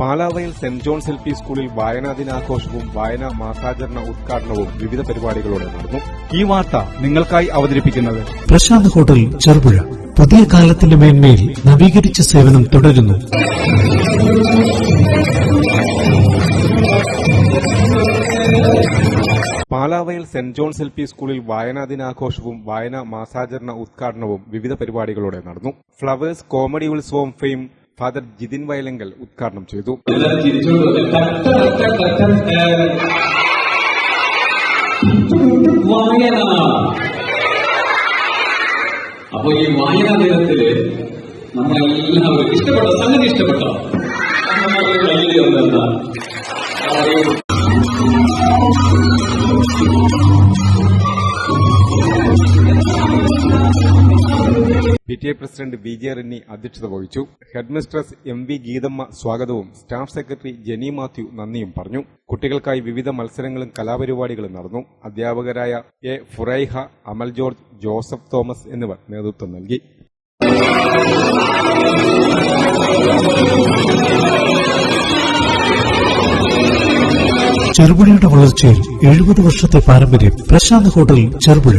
Palavayal saint John's L P സ്കൂളിൽ വായനാ ദിനാഘോഷവും വായനാ മാസാചരണ ഉദ്ഘാടനവും വിവിധ പരിപാടികളോടെ നടന്നു. ഈ വാർത്ത നിങ്ങൾക്കായി അവതരിപ്പിക്കുന്നത് പ്രശാന്ത് ഹോട്ടൽ ചെറുപുഴ. പുതിയ കാലത്തിന്റെ മേന്മയിൽ നവീകരിച്ച സേവനം തുടരുന്നു. Palavayal saint John's L P സ്കൂളിൽ വായനാ ദിനാഘോഷവും വായനാ മാസാചരണ ഉദ്ഘാടനവും വിവിധ പരിപാടികളോടെ നടന്നു. Flowers comedy Utsavam fame father Jithin Vayalankal ഉദ്ഘാടനം ചെയ്തു. അപ്പൊ ഈ വായനാ ദിനത്തിൽ നമ്മളെല്ലാവരും ഇഷ്ടപ്പെട്ട സംഗതി ഇഷ്ടപ്പെട്ടോ? P T A president V J Renny അധ്യക്ഷത വഹിച്ചു. ഹെഡ്മിസ്ട്രസ് എം വി ഗീതമ്മ സ്വാഗതവും സ്റ്റാഫ് സെക്രട്ടറി ജെനി മാത്യു നന്ദിയും പറഞ്ഞു. കുട്ടികൾക്കായി വിവിധ മത്സരങ്ങളും കലാപരിപാടികളും നടന്നു. അധ്യാപകരായ A Furaiha Amal George Joseph Thomas എന്നിവർ നേതൃത്വം നൽകി. ചെറുപുഴയുടെ വളർച്ചയിൽ എഴുപത് വർഷത്തെ പാരമ്പര്യം പ്രശാന്ത് ഹോട്ടൽ ചെറുപുഴ.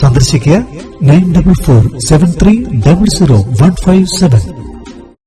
സന്ദർശിക്കുക nine double four seven three double zero one five seven.